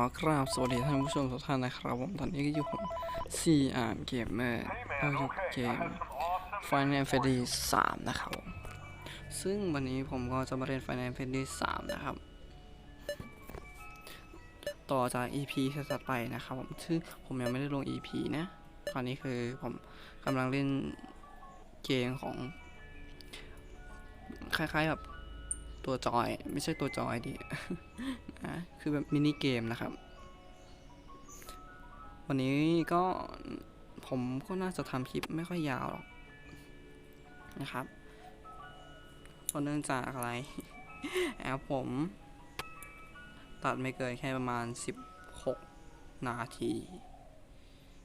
อขอกราบสวัสดีท่านผู้ชมทุกท่านนะครับผมตอนนี้ก็อยู่ผมซีอาร์เกมเมอร์เราอยู่เกม Final Fantasy 3นะครับผมซึ่งวันนี้ผมก็จะมาเล่น Final Fantasy 3นะครับ ต่อจาก EP ที่ถัดไปนะครับผมซึ่งผมยังไม่ได้ลง EP นะตอนนี้คือผมกำลังเล่นเกมของคล้ายๆแบบ ตัวจอย ไม่ใช่ตัวจอยดิอะคือแบบมินิเกมนะครับ วันนี้ก็ผมก็น่าจะทำคลิปไม่ค่อยยาวหรอกนะครับเพราะเนื่องจากอะไรแอปผม ตัดไม่เกินแค่ประมาณ 16 นาที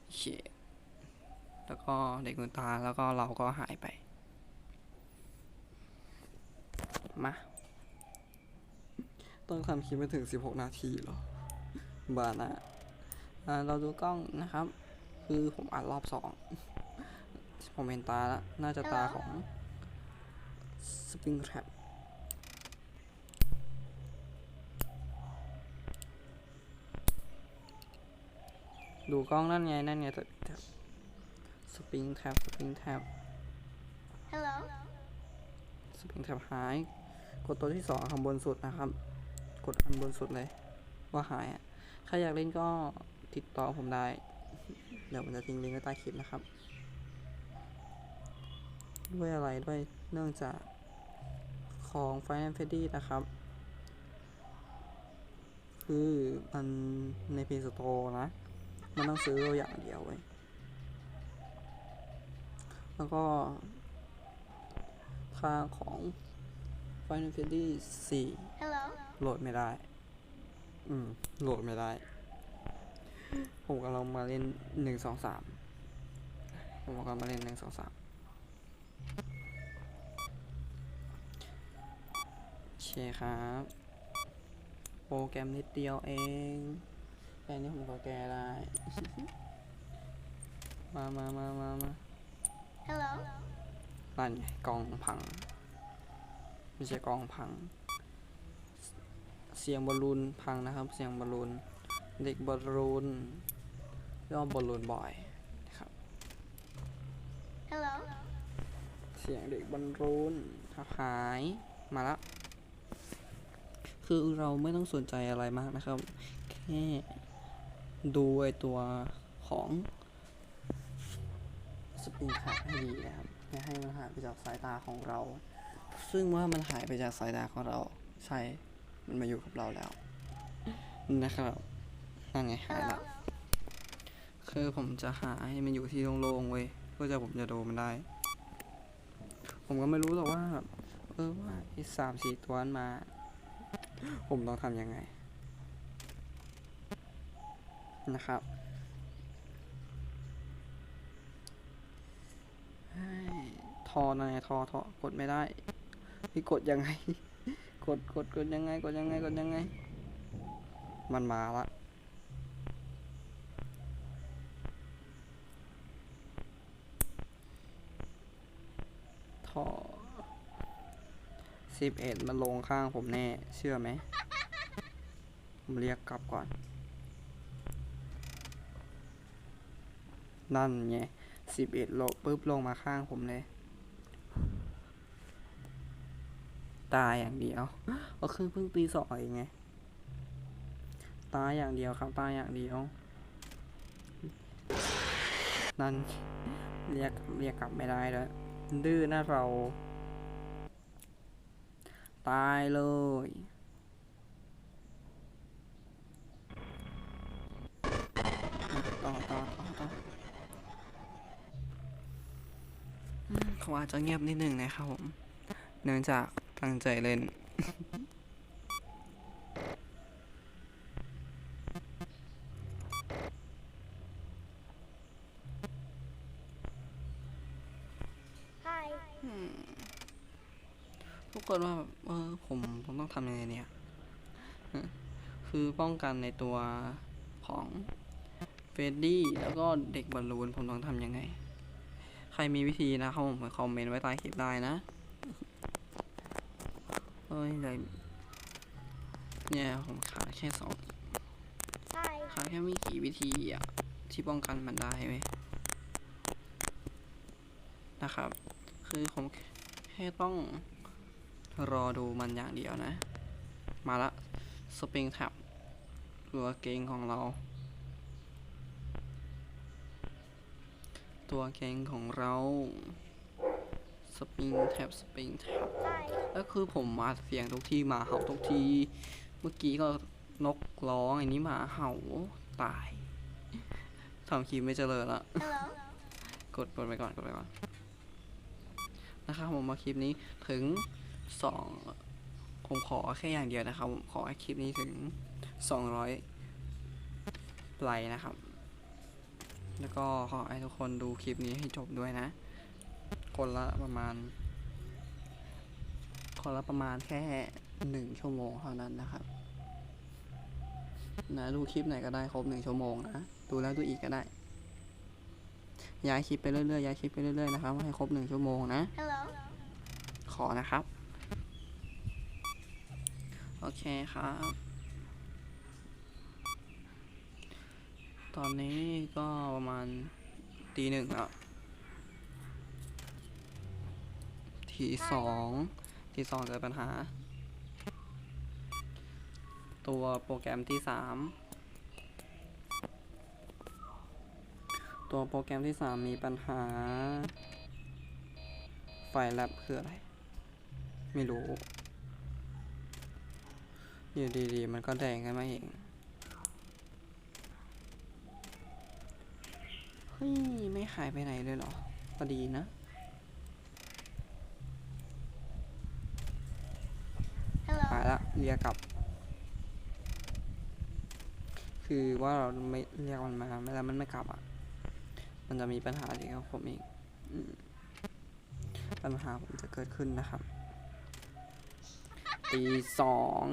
โอเคแล้วก็เด็กมือตาแล้วก็เราก็หายไป มา ต้องทำคลิปไปถึง 16 นาทีเหรอบานะอ่าเราดูกล้องนะครับ คือผมอัดรอบสอง ผมเห็นตาแล้ว น่าจะตาของ Spring Trap ดูกล้องนั่นไง นั่นไง Spring Trap Spring Trap Hello. Spring Trap หาย กดตัวที่สองข้างบนสุดนะครับ กดอันบนสุดเลย ว่าหายอะใครอยากเล่นก็ติดต่อผมได้ เดี๋ยวผมจะทิ้งลิงก์ไว้ใต้คลิปนะครับ ด้วยอะไรด้วยเนื่องจากของ Final Fantasy นะครับ คือมันใน Play Store นะ มันต้องซื้ออย่างเดียวเว้ยแล้วก็ค่าของ Final Fantasy 4 Hello. โหลดไม่ได้ อืม โหลดไม่ได้ ผมกำลังมาเล่นหนึ่งสองสามผมกำลังมาเล่นหนึ่งสองสามโอเคครับ โปรแกรมนิดเดียวเอง แค่นี้ผมก็แก้ได้ มามามามามา Hello. นั่นไงกล่องพัง ไม่ใช่กล่องพังเสียงบอลลูนพังนะครับ เสียงบอลลูนเด็กบอลลูนเรียกว่าบอลลูนบ่อยนะครับ Hello. เสียงเด็กบอลลูนหายมาแล้วคือเราไม่ต้องสนใจอะไรมากนะครับ แค่ดูไอตัวของสปริงคัให้ดีนะครับอย่าให้มันหายไปจากสายตาของเรา ซึ่งเมื่อมันหายไปจากสายตาของเราใช่ มันมาอยู่กับเราแล้วนะครับนั่นไงหายละคือผมจะหาให้มันอยู่ที่โล่งๆเว้ยเพื่อจะผมจะโดมันได้ ผมก็ไม่รู้หรอกว่าเออว่าไอ้สามสี่ตัวนั้นมา ผมต้องทำยังไง นะครับทอนะไงทอทอกดไม่ได้พี่กดยังไง กดกดกดยังไงกดยังไงกดยังไง มันมาละท่อสิบเอ็ดมันลงข้างผมแน่ เชื่อไหมผมเรียกกลับก่อน นั่นไงสิบเอ็ดโลปุ๊บลงมาข้างผมเลย ตายอย่างเดียวก็คือเพิ่งตีสองไง ตายอย่างเดียวครับ ตายอย่างเดียว นั่นเรียกเรียกกลับไม่ได้แล้วดื้อนะเรา ตายเลยต่อต่อต่อต่อเขาอาจจะเงียบนิดหนึ่งนะครับผม เนื่องจาก ตั้งใจเล่น Hi. ทุกคนว่าแบบเออผมผมต้องทำยังไงเนี่ยฮะคือป้องกันในตัวของเฟรดดี้แล้วก็เด็กบอลลูนผมต้องทำยังไง ใครมีวิธีนะครับผมคอมเมนต์ไว้ใต้คลิปได้นะเอ้ยเลยเนี่ยผมขาดแค่สอง Hi. ขาดแค่ไม่กี่วิธีอะที่ป้องกันมันได้ไหมนะครับ คือผมแค่ต้องรอดูมันอย่างเดียวนะ มาละสปริงแท็บตัวเกงของเรา ตัวเกงของเรา สปริงแท็บสปริงแท็บ Hi. แล้วคือผมมาเสียงทุกที่หมาเห่าทุกที เมื่อกี้ก็นกร้องอันนี้หมาเห่าตายทำคลิปไม่เจริญละ Hello. กดกดไปก่อนกดไปก่อนนะครับผมมาคลิปนี้ถึงสองผมขอแค่อย่างเดียวนะครับผมขอให้คลิปนี้ถึงสองร้อยไลค์นะครับ แล้วก็ขอให้ทุกคนดูคลิปนี้ให้จบด้วยนะ คนละประมาณ คนละประมาณแค่หนึ่งชั่วโมงเท่านั้นนะครับ นะดูคลิปไหนก็ได้ครบหนึ่งชั่วโมงนะ ดูแล้วดูอีกก็ได้ ย้ายคลิปไปเรื่อยๆ ย้ายคลิปไปเรื่อยๆ นะครับ ให้ครบหนึ่งชั่วโมงนะ Hello. ขอนะครับ โอเคครับ ตอนนี้ก็ประมาณตีหนึ่งแล้ว ทีสองทีสองเกิดปัญหา ตัวโปรแกรมที่สามตัวโปรแกรมที่สามมีปัญหา ไฟแลบคืออะไร ไม่รู้ อยู่ดีๆ มันก็แดงขึ้นมาเองเฮ้ย ไม่หายไปไหนเลยเหรอก็ดีนะ Hello. หายละเรียกกลับ คือว่าเราไม่เรียกมันมาไม่แล้วมันไม่กลับอะ มันจะมีปัญหาเดียวกับผมเองปัญหาผมจะเกิดขึ้นนะครับตีสอง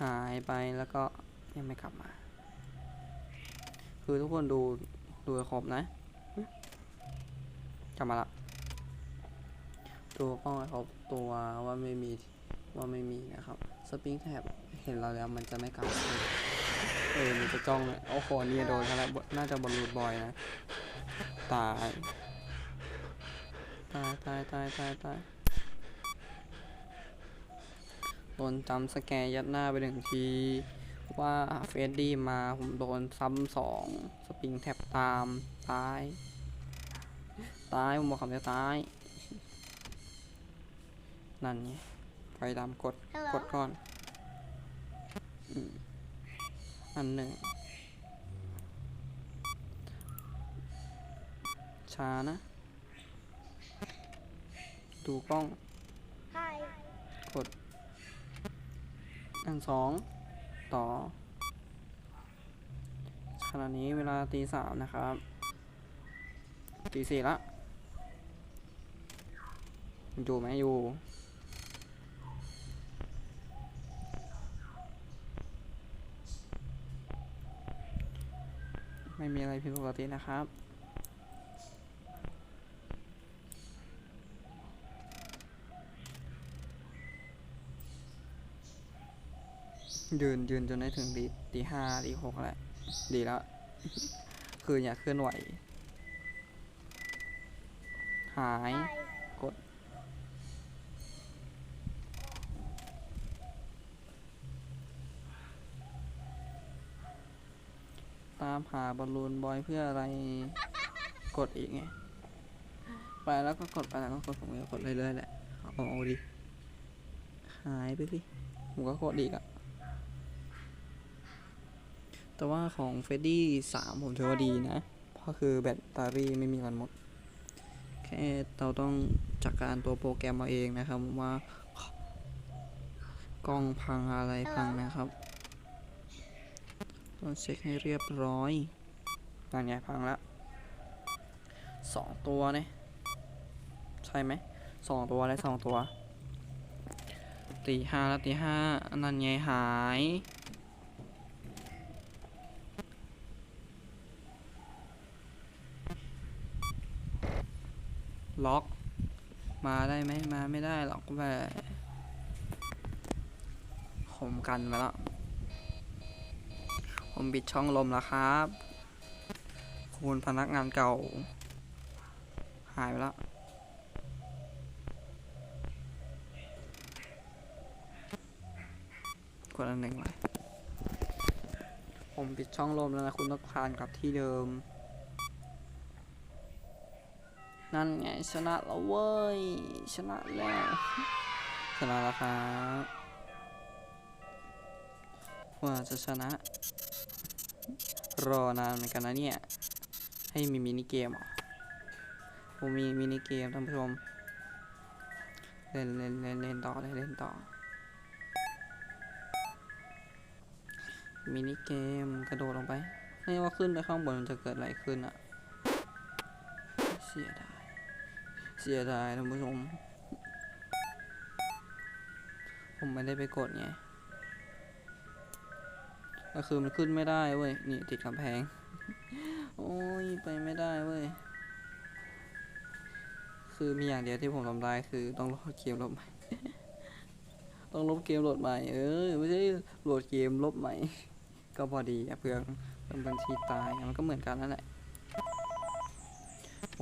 หายไปแล้วก็ยังไม่กลับมา คือทุกคนดูดูครบนะกลับมาละดูกล้องให้ครบตัวว่าไม่มี ว่าไม่มีนะครับสปริงแท็บเห็นเราแล้วมันจะไม่กลับเลยเออมันจะจ้องเลยโอ้โหเนี่ยโดนแล้วน่าจะบอลลูนบอยนะตายตายตายตายตายตายโดนจำสแกร์ยัดหน้าไปหนึ่งทีว่าเฟรดดี้มาผมโดนซ้ำสองสปริงแท็บตามตาย ตายผมบอกคำเดียวตาย นั่นไง ไฟดำกด Hello. กดก่อนอืมอันหนึ่ง ช้านะ ดูกล้อง Hi. กด อันสอง ต่อ ขณะนี้เวลาตีสามนะครับ ตีสี่ละ อยู่ไหมอยู่ ไม่มีอะไรผิดปกตินะครับ ยืนยืนจนได้ถึงดีตีห้าตีหกแหละ ดีแล้ว คืออย่าเคลื่อนไหว หาย Hi. กด ตามหาบอลลูนบอยเพื่ออะไรกดอีกไง ไปแล้วก็กดไปแล้วก็กดผมก็กดเรื่อยๆแหละเอาเอาดิหายไปสิผมก็กดอีกอะแต่ว่าของเฟดดี้สามผมถือว่าดีนะ เพราะคือแบตเตอรี่ไม่มีวันหมด แค่เราต้องจัดการตัวโปรแกรมเอาเองนะครับว่ากล้องพังอะไรพังนะครับ ต้องเช็คให้เรียบร้อยนั่นไงพังแล้วสองตัวเนี่ยใช่ไหมสองตัวและสองตัว ตีห้าแล้วตีห้าอันนั้นไงหายล็อกมาได้ไหมมาไม่ได้หรอกแบบผมกันมาแล้ว ผมปิดช่องลมแล้วครับ คุณพนักงานเก่า หายไปแล้ว กดอันหนึ่งไว้ผมปิดช่องลมแล้วนะ คุณต้องคานกลับที่เดิม นั่นไง ชนะแล้วเว้ย ชนะแล้ว ชนะแล้วครับว่าจะชนะ รอนานเหมือนกันนะเนี่ย ให้มีมินิเกมผมมีมินิเกมท่านผู้ชม เล่นเล่นเล่นเล่นต่อเลยเล่นต่อ มินิเกมกระโดดลงไปไม่ว่าขึ้นไปข้างบนมันจะเกิดอะไรขึ้นอะเสียดาย เสียดายท่านผู้ชม ผมไม่ได้ไปกดไง ก็คือมันขึ้นไม่ได้เว้ย นี่ติดกำแพง โอ้ยไปไม่ได้เว้ย คือมีอย่างเดียวที่ผมทำได้คือต้องโหลดเกมลบใหม่ ต้องลบเกมโหลดใหม่ เออไม่ใช่โหลดเกมลบใหม่ ก็พอดีอะเพื่อนเป็นบัญชีตายมันก็เหมือนกันนั่นแหละ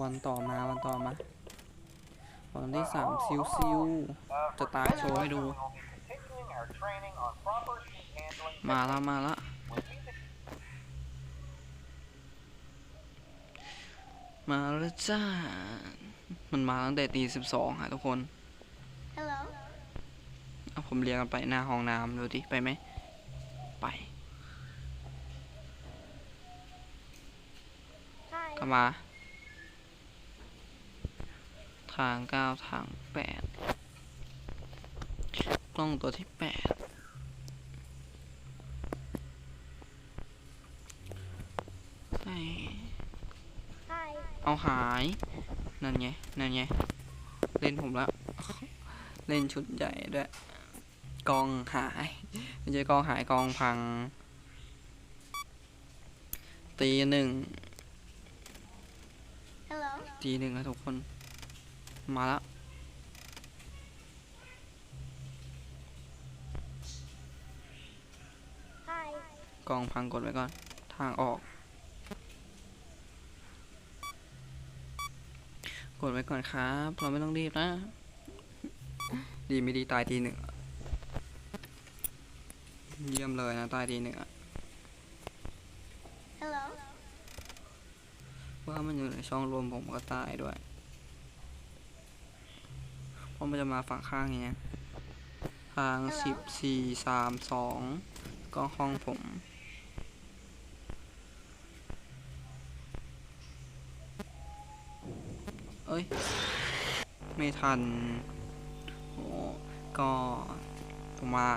วันต่อมาวันต่อมา วันที่สามซิวซิวจะตายโชว์ให้ดู มาแล้วมาแล้วมาแล้วจ้า มันมาตั้งแต่ตีสิบสองอะทุกคน Hello. เอาผมเรียกกันไปหน้าห้องน้ำดูดิ ไปไหม ไป Hi. กลับมา ทางเก้าทางแปดก ล้องตัวที่แปดใส่ Hi. เอาหาย นั่นไง นั่นไง เล่นผมละ เล่นชุดใหญ่ด้วย กองหายไม่ใช่กองหายกองพัง ตีหนึ่ง Hello. ตีหนึ่งแล้วทุกคน มาแล้ว Hi. กองพังกดไว้ก่อน ทางออก กดไว้ก่อนครับ เราไม่ต้องรีบนะ ดีไม่ดีตายทีหนึ่งอะเยี่ยมเลยนะ ตายทีหนึ่งอะ Hello. ว่ามันอยู่ในช่องรวมผมก็ตายด้วย เพราะมันจะมาฝั่งข้างอย่างเงี้ย ทางสิบสี่สามสองก็ห้องผม เอ้ ย ไม่ทันโอ้ก็ผมว่า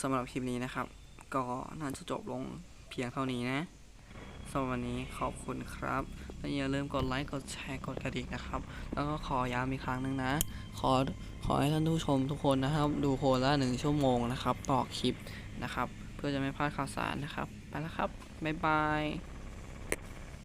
สำหรับคลิปนี้นะครับ ก็น่าจะจบลงเพียงเท่านี้นะสำหรับวันนี้ขอบคุณครับและอย่าลืมกดไลค์กดแชร์กดกระดิ่งนะครับ แล้วก็ขอย้ำอีกครั้งหนึ่งนะ ขอขอให้ท่านผู้ชมทุกคนนะครับ ดูโคนละหนึ่งชั่วโมงนะครับ ต่อคลิปนะครับ เพื่อจะไม่พลาดข่าวสารนะครับ ไปแล้วครับ บ๊ายบาย